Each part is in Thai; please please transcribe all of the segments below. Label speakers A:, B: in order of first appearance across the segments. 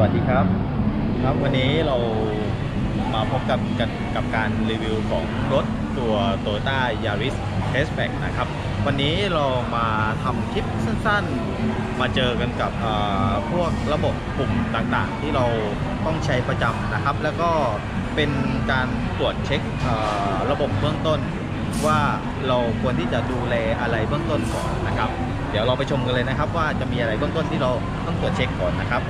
A: วัสดีครับ ครับวันนี้เรามาพบกับกับกับการรีวิวของรถตัว Toyota Yaris Hatchback นะครับ วันนี้เรามาทำคลิปสั้นๆ มาเจอกันกับพวกระบบปุ่มต่างๆ ที่เราต้องใช้ประจำนะครับ แล้วก็เป็นการตรวจเช็คระบบเบื้องต้น ว่าเราควรที่จะดูแลอะไรเบื้องต้นก่อนนะครับ เดี๋ยวเราไปชมกันเลยนะครับ ว่าจะมีอะไรเบื้องต้นที่เราต้องตรวจเช็คก่อนนะครับ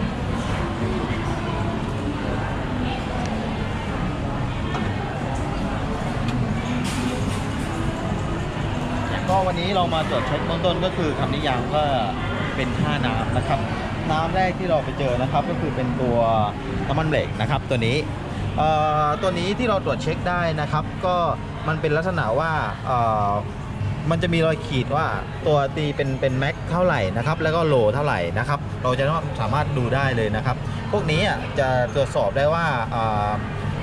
A: ก็วันนี้เรามาตรวจเช็คเบื้องต้นก็คือคำนิยามก็เป็นท่าน้ำนะครับ น้ำแรกที่เราไปเจอนะครับ ก็คือเป็นตัวน้ำมันเบรกนะครับตัวนี้ตัวนี้ที่เราตรวจเช็คได้นะครับ ก็มันเป็นลักษณะว่ามันจะมีรอยขีดว่าตัวตีเป็นเป็นแม็กเท่าไหร่นะครับ แล้วก็โลเท่าไหร่นะครับ เราจะสามารถดูได้เลยนะครับ พวกนี้จะตรวจสอบได้ว่า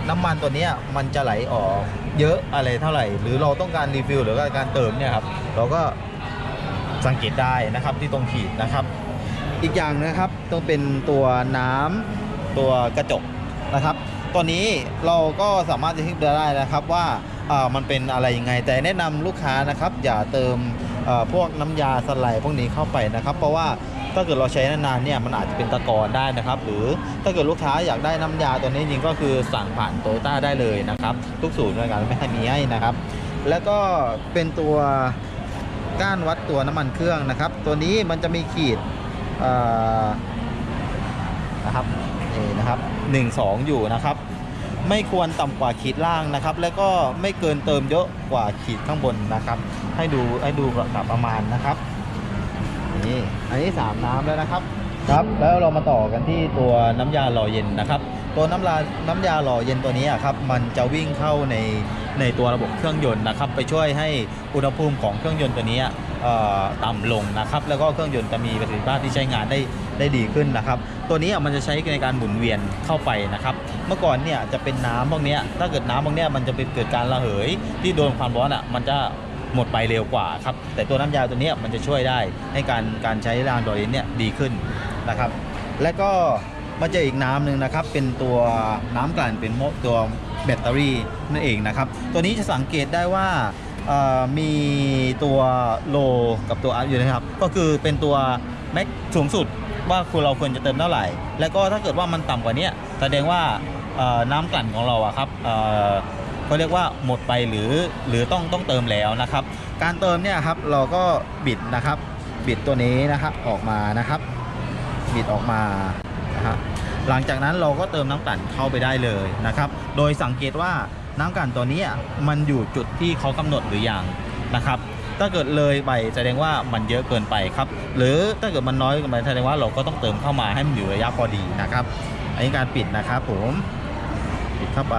A: น้ำมันตัวนี้มันจะไหลออก เยอะอะไรเท่าไหร่ หรือเราต้องการรีฟิลหรือว่าการเติมเนี่ยครับเราก็สังเกตได้นะครับที่ตรงขีดนะครับ อีกอย่างนะครับต้องเป็นตัวน้ำตัวกระจกนะครับตัวนี้เราก็สามารถจะเช็คได้นะครับว่าเอ่อมันเป็นอะไรยังไง แต่แนะนำลูกค้านะครับ อย่าเติมเอ่อพวกน้ำยาสไลด์พวกนี้เข้าไปนะครับ เพราะว่า ถ้าเกิดเราใช้นานๆเนี่ยมันอาจจะเป็นตะกอนได้นะครับ หรือถ้าเกิดลูกค้าอยากได้น้ำยาตัวนี้จริงก็คือสั่งผ่านโตต้าได้เลยนะครับ ทุกศูนย์บริการไม่ให้มีให้นะครับ แล้วก็เป็นตัวก้านวัดตัวน้ำมันเครื่องนะครับ ตัวนี้มันจะมีขีดนะครับนี่นะครับ1 2 อยู่นะครับ ไม่ควรต่ำกว่าขีดล่างนะครับ แล้วก็ไม่เกินเติมเยอะกว่าขีดข้างบนนะครับ ให้ดูให้ดูกับประมาณนะครับ นี่อันนี้สามน้ำแล้วนะครับ ครับ แล้วเรามาต่อกันที่ตัวน้ำยาหล่อเย็นนะครับ ตัวน้ำลาน้ำยาหล่อเย็นตัวนี้อะครับมันจะวิ่งเข้าในในตัวระบบเครื่องยนต์นะครับ ไปช่วยให้อุณหภูมิของเครื่องยนต์ตัวนี้เอ่อต่ำลงนะครับ แล้วก็เครื่องยนต์จะมีประสิทธิภาพที่ใช้งานได้ได้ดีขึ้นนะครับ ตัวนี้มันจะใช้ในการหมุนเวียนเข้าไปนะครับ เมื่อก่อนเนี่ยจะเป็นน้ำพวกนี้ถ้าเกิดน้ำพวกนี้มันจะเป็นเกิดการระเหยที่โดนความร้อนอะมันจะ หมดไปเร็วกว่าครับแต่ตัวน้ำยาตัวนี้มันจะช่วยได้ให้การการใช้รางดอเรนเนี่ยดีขึ้นนะครับ และก็มาเจออีกน้ำหนึ่งนะครับ เป็นตัวน้ำกลั่นเป็นโมตัวแบตเตอรี่นั่นเองนะครับ ตัวนี้จะสังเกตได้ว่ามีตัวโลกับตัวอัพอยู่นะครับ ก็คือเป็นตัวแม็กสูงสุดว่าคุณเราควรจะเติมเท่าไหร่ แล้วก็ถ้าเกิดว่ามันต่ำกว่านี้แสดงว่าน้ำกลั่นของเราอะครับ เขาเรียกว่าหมดไปหรือหรือต้องต้องเติมแล้วนะครับ การเติมเนี่ยครับเราก็บิดนะครับ บิดตัวนี้นะครับออกมานะครับ บิดออกมานะฮะหลังจากนั้นเราก็เติมน้ำกลั่นเข้าไปได้เลยนะครับ โดยสังเกตว่าน้ำกลั่นตัวนี้มันอยู่จุดที่เขากำหนดหรือยังนะครับ ถ้าเกิดเลยไปแสดงว่ามันเยอะเกินไปครับ หรือถ้าเกิดมันน้อยเกินไปแสดงว่าเราก็ต้องเติมเข้ามาให้มันอยู่ระยะพอดีนะครับ อันนี้การปิดนะครับผม ปิดเข้าไป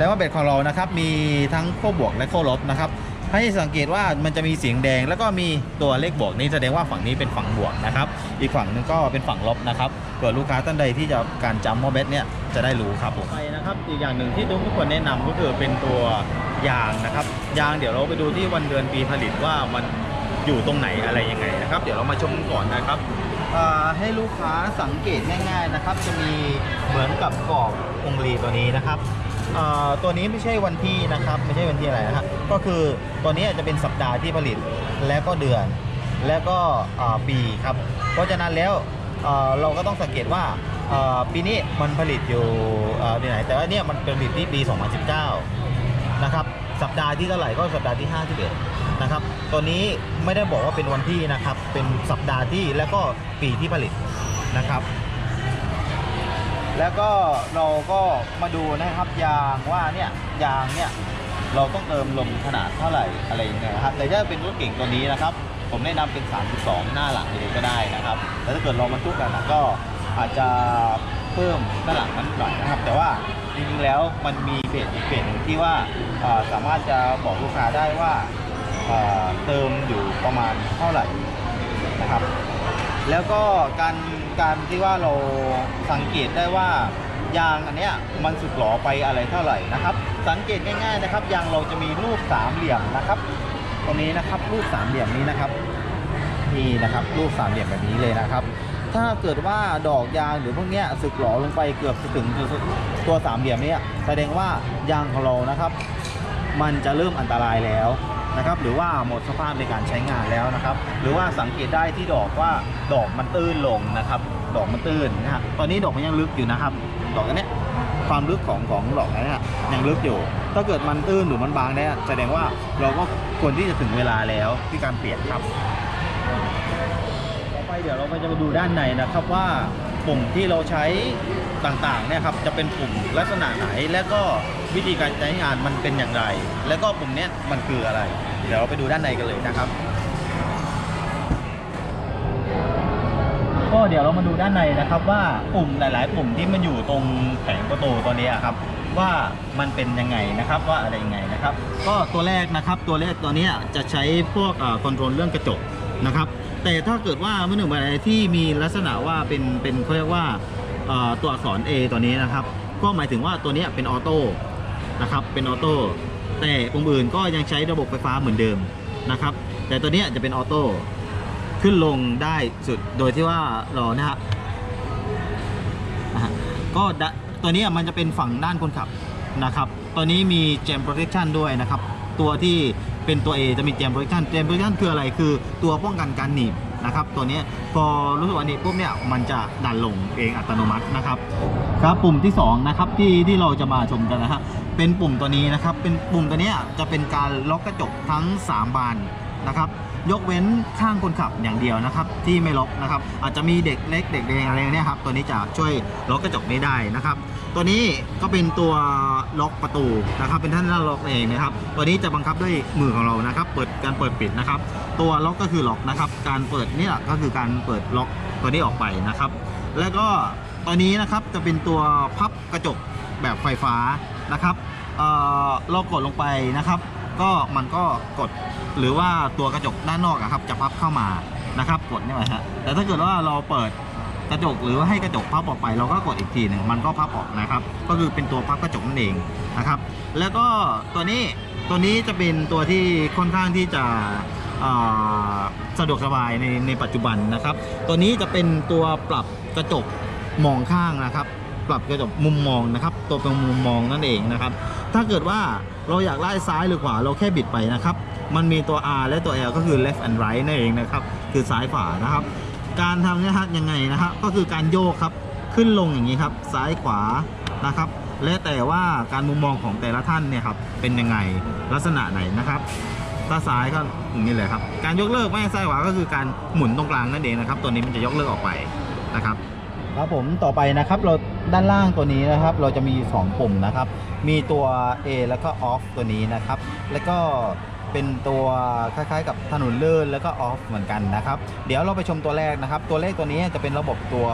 A: แล้วว่าเบ็ดของเรานะครับมีทั้งขั้วบวกและขั้วลบนะครับให้สังเกตว่ามันจะมีเสียงแดง แล้วก็มีตัวเลขบวกนี่แสดงว่าฝั่งนี้เป็นฝั่งบวกนะครับ อีกฝั่งหนึงก็เป็นฝั่งลบนะครับเผื่อลูกค้าท่านใดที่จะการจำมอเบสเนี่ยจะได้รู้ครับผมไปนะครับอีกอย่างหนึ่งที่ทุกคนแนะนำก็คือเป็นตัวยางนะครับ ยางเดี๋ยวเราไปดูที่วันเดือนปีผลิตว่ามันอยู่ตรงไหนอะไรยังไงนะครับ เดี๋ยวเรามาชมก่อนนะครับให้ลูกค้าสังเกตง่าย ๆนะครับ จะมีเหมือนกับกรอบองลีตัวนี้นะครับ ตัวนี้ไม่ใช่วันที่นะครับ ไม่ใช่วันที่อะไรนะครับก็คือตัวนี้จะเป็นสัปดาห์ที่ผลิตแล้วก็เดือน แล้วก็ปีครับ เพราะฉะนั้นแล้วเราก็ต้องสังเกตว่าปีนี้มันผลิตอยู่ที่ไหน แต่ว่าเนี่ยมันผลิตที่ปี 2019 นะครับ สัปดาห์ที่เท่าไหร่ก็สัปดาห์ที่51นะครับ ตัวนี้ไม่ได้บอกว่าเป็นวันที่นะครับ เป็นสัปดาห์ที่แล้วก็ปีที่ผลิตนะครับ แล้วก็เราก็มาดูนะครับยางว่าเนี่ยยางเนี่ยเราต้องเติมลมขนาดเท่าไหร่อะไรยังไงนะครับ แต่ถ้าเป็นรถเก่งตัวนี้นะครับ ผมแนะนำเป็น 32 หน้าหลังเลยก็ได้นะครับแต่ถ้าเกิดเราบรรทุกกันนะก็อาจจะเพิ่มหน้าหลังนั้นหน่อยนะครับ แต่ว่าจริงๆแล้วมันมีเพจอีกเพจหนึ่งที่ว่าสามารถจะบอกลูกค้าได้ว่าเติมอยู่ประมาณเท่าไหร่นะครับ แล้วก็การการที่ว่าเราสังเกตได้ว่ายางอันเนี้ยมันสึกหลอไปอะไรเท่าไหร่นะครับ สังเกตง่ายๆนะครับยางเราจะมีรูปสามเหลี่ยมนะครับตรงนี้นะครับรูปสามเหลี่ยมนี้นะครับนี่นะครับรูปสามเหลี่ยมแบบนี้เลยนะครับ ถ้าเกิดว่าดอกยางหรือพวกเนี้ยสึกหรอลงไปเกือบถึงตัวสามเหลี่ยมเนี้ยแสดงว่ายางของเรานะครับ มันจะเริ่มอันตรายแล้ว นะครับหรือว่าหมดสภาพในการใช้งานแล้วนะครับ หรือว่าสังเกตได้ที่ดอกว่าดอกมันตื้นลงนะครับ ดอกมันตื้นนะฮะตอนนี้ดอกมันยังลึกอยู่นะครับ ดอกอันเนี้ยความลึกของของดอกนั้นยังลึกอยู่ ถ้าเกิดมันตื้นหรือมันบางเนี่ยแสดงว่าเราก็ควรที่จะถึงเวลาแล้วที่การเปลี่ยนครับ เดี๋ยวเราก็จะมาดูด้านในนะครับว่าปุ่มที่เราใช้ต่างๆเนี่ยครับจะเป็นปุ่มลักษณะไหน และก็วิธีการใช้งานมันเป็นอย่างไร แล้วก็ปุ่มเนี้ยมันคืออะไร เดี๋ยวเราไปดูด้านในกันเลยนะครับ ก็เดี๋ยวเรามาดูด้านในนะครับว่าปุ่มหลาย ๆ ปุ่มที่มันอยู่ตรงแผงประตูตัวนี้ครับว่ามันเป็นยังไงนะครับว่าอะไรยังไงนะครับ ก็ตัวแรกนะครับตัวแรกตัวนี้จะใช้พวกคอนโทรลเรื่องกระจกนะครับ แต่ถ้าเกิดว่าเมื่อหนึ่งอะไรที่มีลักษณะว่าเป็นเป็นเขาเรียกว่าตัวอักษร A ตัวนี้นะครับ ก็หมายถึงว่าตัวนี้เป็นออโต้นะครับเป็นออโต้แต่ปุ่มอื่นก็ยังใช้ระบบไฟฟ้าเหมือนเดิมนะครับ แต่ตัวนี้จะเป็นออโต้ขึ้นลงได้สุดโดยที่ว่าเรานะฮะก็ตัวนี้มันจะเป็นฝั่งด้านคนขับนะครับ ตัวนี้มี Jam Protection ด้วยนะครับ ตัวที่เป็นตัว A จะมีเจมบริเกนเจมบริเกนคืออะไรคือตัวป้องกันการหนีบนะครับตัวนี้พอรู้สึกว่าหนีบปุ๊บเนี่ยมันจะดันลงเองอัตโนมัตินะครับครับปุ่มที่สองนะครับที่ที่เราจะมาชมกันนะฮะเป็นปุ่มตัวนี้นะครับเป็นปุ่มตัวนี้จะเป็นการล็อกกระจกทั้ง 3 บานนะครับ ยกเว้นข้างคนขับอย่างเดียวนะครับ ที่ไม่ล็อกนะครับ อาจจะมีเด็กเล็กเด็กแดงอะไรเนี่ยครับตัวนี้จะช่วยล็อกกระจกนี้ได้นะครับ ตัวนี้ก็เป็นตัวล็อกประตูนะครับ เป็นท่านล็อกเองนะครับ ตัวนี้จะบังคับด้วยมือของเรานะครับ เปิดการเปิดปิดนะครับ ตัวล็อกก็คือล็อกนะครับ การเปิดนี่ยก็คือการเปิดล็อกตัวนี้ออกไปนะครับ แล้วก็ตัวนี้นะครับจะเป็นตัวพับกระจกแบบไฟฟ้านะครับเอ่อเรากดลงไปนะครับ ก็มันก็กด หรือว่าตัวกระจกด้านนอกอะครับจะพับเข้ามานะครับกดนี่ไว้ฮะแต่ถ้าเกิดว่าเราเปิดกระจกหรือว่าให้กระจกพับออกไปเราก็กดอีกทีหนึ่งมันก็พับออกนะครับ ก็คือเป็นตัวพับกระจกนั่นเองนะครับ แล้วก็ตัวนี้ตัวนี้จะเป็นตัวที่ค่อนข้างที่จะสะดวกสบายในในปัจจุบันนะครับ ตัวนี้จะเป็นตัวปรับกระจกมองข้างนะครับ ปรับกระจกมุมมองนะครับ ตัวเป็นมุมมองนั่นเองนะครับ ถ้าเกิดว่าเราอยากไล่ซ้ายหรือขวาเราแค่บิดไปนะครับ มันมีตัว R และตัว L ก็คือ left and right นั่นเองนะครับ คือซ้ายขวานะครับ การทำนี่ยฮะยังไงนะครับก็คือการโยกครับ ขึ้นลงอย่างนี้ครับ ซ้ายขวานะครับ และแต่ว่าการมุมมองของแต่ละท่านเนี่ยครับ เป็นยังไง ลักษณะไหนนะครับถ้าซ้ายก็อย่างนี้เลยครับ การยกเลิกไม่ให้ซ้ายขวาก็คือการหมุนตรงกลางนั่นเองนะครับ ตัวนี้มันจะยกเลิกออกไปนะครับ ครับผมต่อไปนะครับเราด้านล่างตัวนี้นะครับ เราจะมี 2 ปุ่มนะครับ มีตัว A แล้วก็ off ตัวนี้นะครับ แล้วก็เป็นตัวคล้ายๆ กับถนนเลื่อนแล้วก็ off เหมือนกันนะครับ เดี๋ยวเราไปชมตัวแรกนะครับ ตัวเลขตัวนี้จะเป็นระบบตัว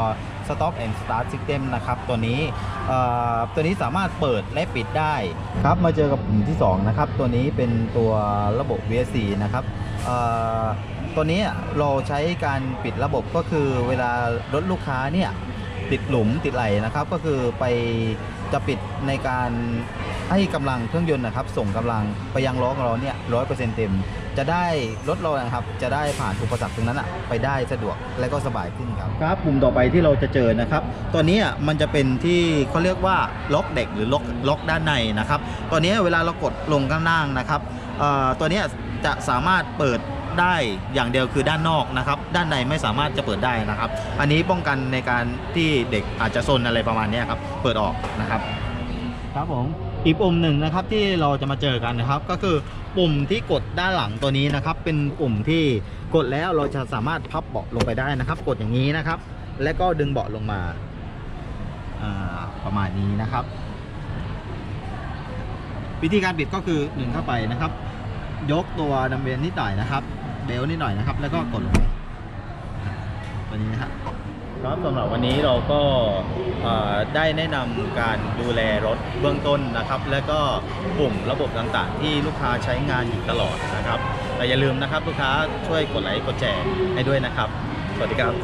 A: stop and start system นะครับตัวนี้ตัวนี้สามารถเปิดและปิดได้ครับมาเจอกับปุ่มที่ 2 นะครับ ตัวนี้เป็นตัวระบบ VSC นะครับ ตัวนี้เราใช้การปิดระบบก็คือเวลารถลูกค้าเนี่ยติดหลุมติดไหลนะครับ ก็คือไปจะปิดในการให้กำลังเครื่องยนต์นะครับ ส่งกำลังไปยังล้อของเราเนี่ยร้อยเปอร์เซ็นต์เต็ม จะได้รถเรานะครับ จะได้ผ่านอุปสรรคตรงนั้นอะไปได้สะดวกและก็สบายขึ้นครับครับปุ่มต่อไปที่เราจะเจอนะครับ ตัวนี้มันจะเป็นที่เขาเรียกว่าล็อกเด็กหรือล็อกล็อกด้านในนะครับตัวนี้เวลาเรากดลงข้างล่างนะครับเอ่อตัวนี้จะสามารถเปิด ได้อย่างเดียวคือด้านนอกนะครับ ด้านในไม่สามารถจะเปิดได้นะครับ อันนี้ป้องกันในการที่เด็กอาจจะซนอะไรประมาณนี้ครับ เปิดออกนะครับ ครับผมอีกปุ่มหนึ่งนะครับที่เราจะมาเจอกันนะครับ ก็คือปุ่มที่กดด้านหลังตัวนี้นะครับ เป็นปุ่มที่กดแล้วเราจะสามารถพับเบาะลงไปได้นะครับ กดอย่างนี้นะครับ แล้วก็ดึงเบาะลงมาอ่าประมาณนี้นะครับ วิธีการบิดก็คือหนึ่งเข้าไปนะครับ ยกตัวดัมเบลนิดหน่อยนะครับ เบลนิดหน่อยนะครับ แล้วก็กดลงไปตัวนี้นะครับครับสำหรับวันนี้เราก็ได้แนะนำการดูแลรถเบื้องต้นนะครับ แล้วก็ปุ่มระบบต่างๆ ที่ลูกค้าใช้งานอยู่ตลอดนะครับแต่อย่าลืมนะครับ ลูกค้าช่วยกดไลค์กดแชร์ให้ด้วยนะครับ สวัสดีครับ